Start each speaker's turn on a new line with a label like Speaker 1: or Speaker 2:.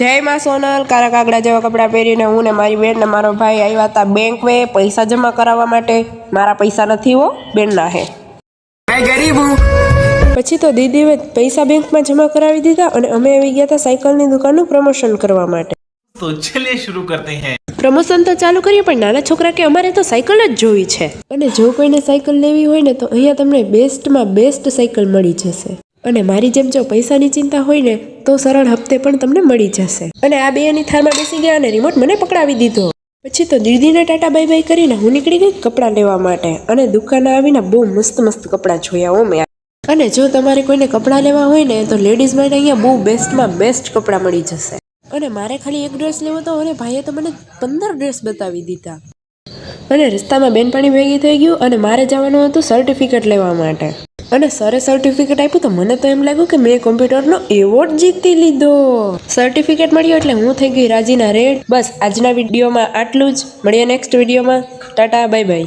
Speaker 1: જય માં સોનલ કારા કાગડા જેવા કપડાં પહેરીને હું ને મારી બેન ને મારો ભાઈ આવ્યા હતા બેંક વે પૈસા જમા કરાવવા માટે. મારા પૈસા નથી હો બેનના હે.
Speaker 2: ગરીબ.
Speaker 1: પછી તો દીદીએ પૈસા બેંકમાં જમા કરાવી દીધા અને અમે આવી ગયા હતા સાયકલની દુકાનનું પ્રમોશન કરવા માટે.
Speaker 3: તો ચલે શરૂ કરતે હૈ.
Speaker 1: પ્રમોશન તો ચાલુ કરીએ પણ નાના છોકરા કે અમારે તો સાયકલ જ જોવી છે. અને જો કોઈને સાયકલ લેવી હોય ને તો અહીંયા તમને બેસ્ટમાં બેસ્ટ સાયકલ મળી જશે. અને મારી જેમ જો પૈસાની ચિંતા હોય ને, તો સરળ હપ્તે પણ તમને મળી જશે. અને આ બેની થારમાં બેસી ગયા અને રિમોટ મને પકડાવી દીધો. પછી તો દીદીને ટાટા બાય બાય કરીને હું નીકળી ગઈ કપડાં લેવા માટે. અને દુકાને આવીને બહુ મસ્ત મસ્ત કપડાં જોયા હો મેં. અને જો તમારે કોઈને કપડાં લેવા હોય ને, તો લેડીઝ માટે અહીંયા બહુ બેસ્ટમાં બેસ્ટ કપડાં મળી જશે. અને મારે ખાલી એક ડ્રેસ લેવો હતો અને ભાઈએ તો મને પંદર ડ્રેસ બતાવી દીધા. અને રસ્તામાં બેનપાણી ભેગી થઈ ગયું, અને મારે જવાનું હતું સર્ટિફિકેટ લેવા માટે. અને સરે સર્ટિફિકેટ આપ્યું તો મને તો એમ લાગ્યું કે મેં કોમ્પ્યુટરનો એવોર્ડ જીતી લીધો. સર્ટિફિકેટ મળ્યો એટલે હું થઈ ગઈ રાજીના રેડ. બસ આજના વિડીયોમાં આટલું જ. મળીએ નેક્સ્ટ વિડીયોમાં. Tata bye bye